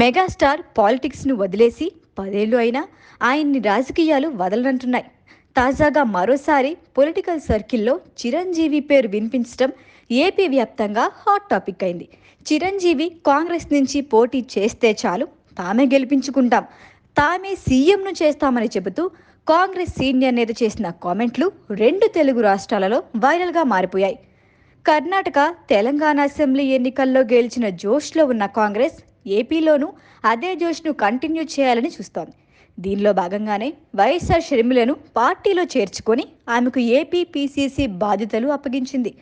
Megastar పాలిటిక్స్ను వదిలేసి పదేళ్ళు అయినా ఆయన్ని రాజకీయాలు వదలనంటున్నాయి. తాజాగా మరోసారి పొలిటికల్ సర్కిల్లో చిరంజీవి పేరు వినిపించడం ఏపీ వ్యాప్తంగా హాట్ టాపిక్ అయింది. చిరంజీవి కాంగ్రెస్ నుంచి పోటీ చేస్తే చాలు తామే గెలిపించుకుంటాం. తామే సీఎంను చేస్తామని చెబుతూ కాంగ్రెస్ సీనియర్ నేత చేసిన కామెంట్లు రెండు తెలుగు రాష్ట్రాలలో వైరల్గా మారిపోయాయి. కర్ణాటక తెలంగాణ అసెంబ్లీ ఎన్నికల్లో గెలిచిన జోష్లో ఉన్న కాంగ్రెస్ ఏపీలోనూ అదే జోష్ను కంటిన్యూ చేయాలని చూస్తోంది. దీనిలో భాగంగానే వైఎస్ఆర్ షర్మిలను పార్టీలో చేర్చుకొని ఆమెకు ఏపీ పీసీసీ బాధ్యతలు అప్పగించింది.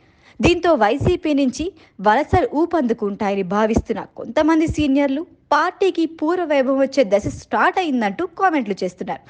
దీంతో వైసీపీ నుంచి వలసలు ఊపందుకుంటాయని భావిస్తున్న కొంతమంది సీనియర్లు పార్టీకి పూర్వ వైభవం వచ్చే దశ స్టార్ట్ అయిందంటూ కామెంట్లు చేస్తున్నారు.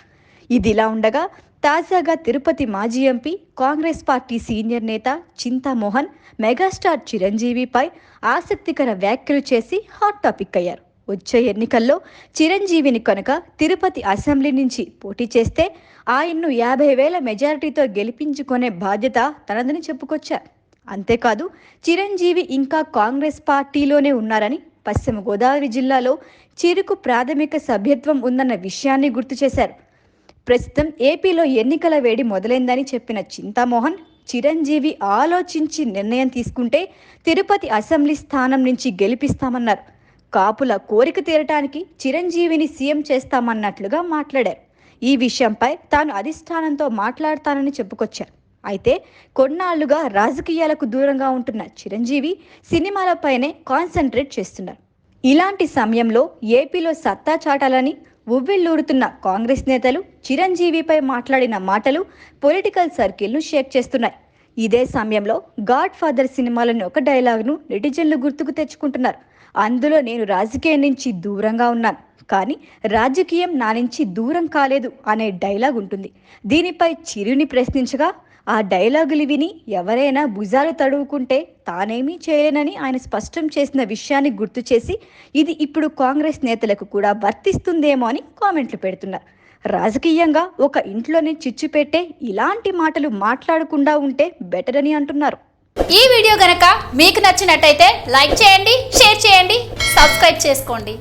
ఇదిలా ఉండగా తాజాగా తిరుపతి మాజీ ఎంపీ కాంగ్రెస్ పార్టీ సీనియర్ నేత చింతామోహన్ మెగాస్టార్ చిరంజీవిపై ఆసక్తికర వ్యాఖ్యలు చేసి హాట్ టాపిక్ అయ్యారు. వచ్చే ఎన్నికల్లో చిరంజీవిని కనుక తిరుపతి అసెంబ్లీ నుంచి పోటీ చేస్తే ఆయన్ను యాభై వేల మెజారిటీతో గెలిపించుకునే బాధ్యత తనదని చెప్పుకొచ్చారు. అంతేకాదు చిరంజీవి ఇంకా కాంగ్రెస్ పార్టీలోనే ఉన్నారని పశ్చిమ గోదావరి జిల్లాలో చిరుకు ప్రాథమిక సభ్యత్వం ఉందన్న విషయాన్ని గుర్తు చేశారు. ప్రస్తుతం ఏపీలో ఎన్నికల వేడి మొదలైందని చెప్పిన చింతామోహన్ చిరంజీవి ఆలోచించి నిర్ణయం తీసుకుంటే తిరుపతి అసెంబ్లీ స్థానం నుంచి గెలిపిస్తామన్నారు. కాపుల కోరిక తీరటానికి చిరంజీవిని సీఎం చేస్తామన్నట్లుగా మాట్లాడారు. ఈ విషయంపై తాను అధిష్టానంతో మాట్లాడతానని చెప్పుకొచ్చారు. అయితే కొన్నాళ్ళుగా రాజకీయాలకు దూరంగా ఉంటున్న చిరంజీవి సినిమాలపైనే కాన్సన్ట్రేట్ చేస్తున్నారు. ఇలాంటి సమయంలో ఏపీలో సత్తా చాటాలని ఉవ్విళ్ళూడుతున్న కాంగ్రెస్ నేతలు చిరంజీవిపై మాట్లాడిన మాటలు పొలిటికల్ సర్కిల్ను షేక్ చేస్తున్నాయి. ఇదే సమయంలో గాడ్ ఫాదర్ సినిమాలోని ఒక డైలాగ్ను నెటిజన్లు గుర్తుకు తెచ్చుకుంటున్నారు. అందులో నేను రాజకీయం నుంచి దూరంగా ఉన్నాను కానీ రాజకీయం నా నుంచి దూరం కాలేదు అనే డైలాగ్ ఉంటుంది. దీనిపై చిరుని ప్రశ్నించగా ఆ డైలాగులు విని ఎవరైనా భుజాలు తడువుకుంటే తానేమీ చేయలేనని ఆయన స్పష్టం చేసిన విషయాన్ని గుర్తు చేసి ఇది ఇప్పుడు కాంగ్రెస్ నేతలకు కూడా వర్తిస్తుందేమో అని కామెంట్లు పెడుతున్నారు. రాజకీయంగా ఒక ఇంట్లోనే చిచ్చు పెట్టే ఇలాంటి మాటలు మాట్లాడకుండా ఉంటే బెటర్ అని అంటున్నారు. ఈ వీడియో గనక మీకు నచ్చినట్టయితే లైక్ చేయండి షేర్ చేయండి సబ్స్క్రైబ్ చేసుకోండి.